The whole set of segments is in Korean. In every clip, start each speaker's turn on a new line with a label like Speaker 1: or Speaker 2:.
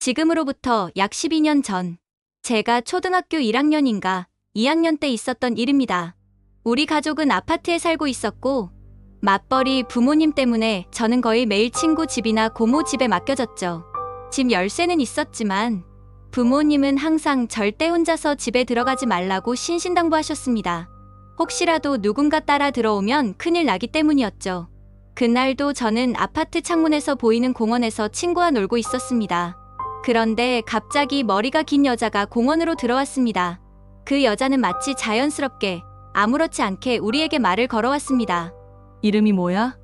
Speaker 1: 지금으로부터 약 12년 전, 제가 초등학교 1학년인가 2학년 때 있었던 일입니다. 우리 가족은 아파트에 살고 있었고, 맞벌이 부모님 때문에 저는 거의 매일 친구 집이나 고모 집에 맡겨졌죠. 집 열쇠는 있었지만, 부모님은 항상 절대 혼자서 집에 들어가지 말라고 신신당부하셨습니다. 혹시라도 누군가 따라 들어오면 큰일 나기 때문이었죠. 그날도 저는 아파트 창문에서 보이는 공원에서 친구와 놀고 있었습니다. 그런데 갑자기 머리가 긴 여자가 공원으로 들어왔습니다. 그 여자는 마치 자연스럽게 아무렇지 않게 우리에게 말을 걸어왔습니다.
Speaker 2: 이름이 뭐야?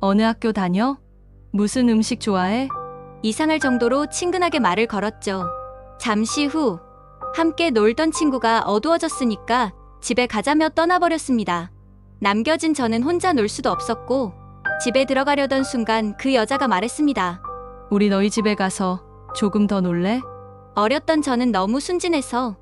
Speaker 2: 어느 학교 다녀? 무슨 음식 좋아해?
Speaker 1: 이상할 정도로 친근하게 말을 걸었죠. 잠시 후 함께 놀던 친구가 어두워졌으니까 집에 가자며 떠나버렸습니다. 남겨진 저는 혼자 놀 수도 없었고 집에 들어가려던 순간 그 여자가 말했습니다.
Speaker 2: 우리 너희 집에 가서 조금 더 놀래?
Speaker 1: 어렸던 저는 너무 순진해서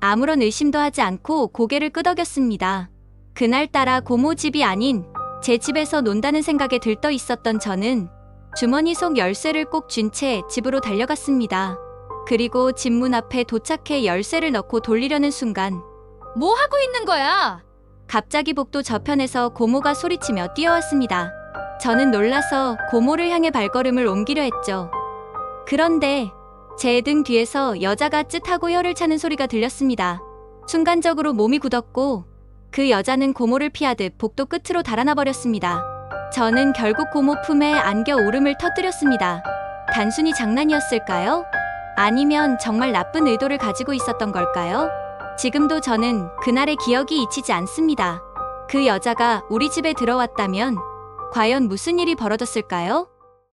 Speaker 1: 아무런 의심도 하지 않고 고개를 끄덕였습니다. 그날따라 고모 집이 아닌 제 집에서 논다는 생각에 들떠 있었던 저는 주머니 속 열쇠를 꼭 쥔 채 집으로 달려갔습니다. 그리고 집 문 앞에 도착해 열쇠를 넣고 돌리려는 순간
Speaker 3: 뭐 하고 있는 거야?
Speaker 1: 갑자기 복도 저편에서 고모가 소리치며 뛰어왔습니다. 저는 놀라서 고모를 향해 발걸음을 옮기려 했죠. 그런데 제 등 뒤에서 여자가 쯧하고 혀를 차는 소리가 들렸습니다. 순간적으로 몸이 굳었고 그 여자는 고모를 피하듯 복도 끝으로 달아나 버렸습니다. 저는 결국 고모 품에 안겨 오름을 터뜨렸습니다. 단순히 장난이었을까요? 아니면 정말 나쁜 의도를 가지고 있었던 걸까요? 지금도 저는 그날의 기억이 잊히지 않습니다. 그 여자가 우리 집에 들어왔다면 과연 무슨 일이 벌어졌을까요?